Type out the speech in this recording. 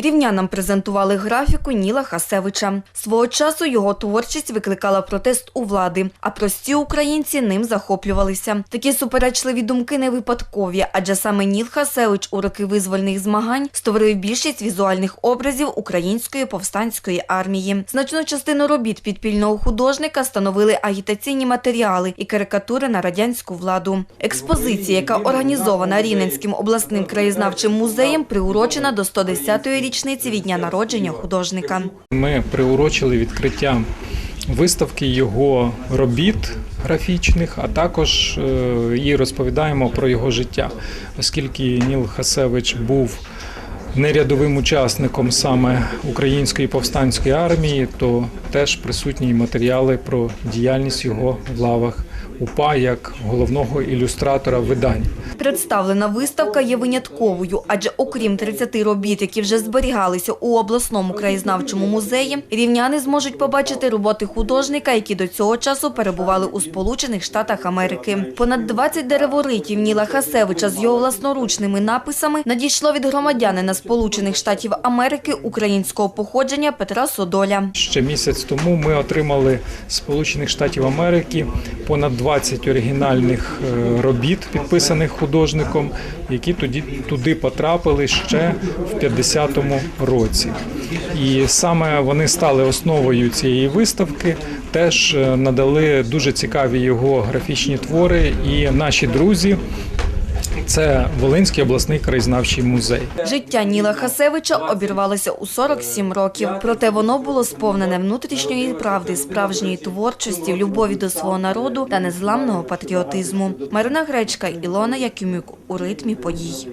Рівнянам презентували графіку Ніла Хасевича. Свого часу його творчість викликала протест у влади, а прості українці ним захоплювалися. Такі суперечливі думки не випадкові, адже саме Ніл Хасевич у роки визвольних змагань створив більшість візуальних образів української повстанської армії. Значну частину робіт підпільного художника становили агітаційні матеріали і карикатури на радянську владу. Експозиція, яка організована Рівненським обласним краєзнавчим музеєм, приурочена до 110-ї річниці від дня народження художника. Ми приурочили відкриття виставки його робіт графічних, а також е, і розповідаємо про його життя, оскільки Ніл Хасевич був нерядовим учасником саме української повстанської армії, то теж присутні матеріали про діяльність його в лавах УПА як головного ілюстратора видань. Представлена виставка є винятковою, адже окрім 30 робіт, які вже зберігалися у обласному краєзнавчому музеї, рівняни зможуть побачити роботи художника, які до цього часу перебували у Сполучених Штатах Америки. Понад 20 дереворитів Ніла Хасевича з його власноручними написами надійшло від громадянина Сполучених Штатів Америки українського походження Петра Содоля. Ще місяць тому ми отримали Сполучених Штатів Америки понад 20 оригінальних е, робіт, підписаних художником, які тоді туди потрапили ще в 50-му році. І саме вони стали основою цієї виставки. Теж е, надали дуже цікаві його графічні твори. І наші друзі це Волинський обласний краєзнавчий музей. Життя Ніла Хасевича обірвалося у 47 років. Проте воно було сповнене внутрішньої правди, справжньої творчості, любові до свого народу та незламного патріотизму. Марина Гречка, Ілона Якимюк у ритмі подій.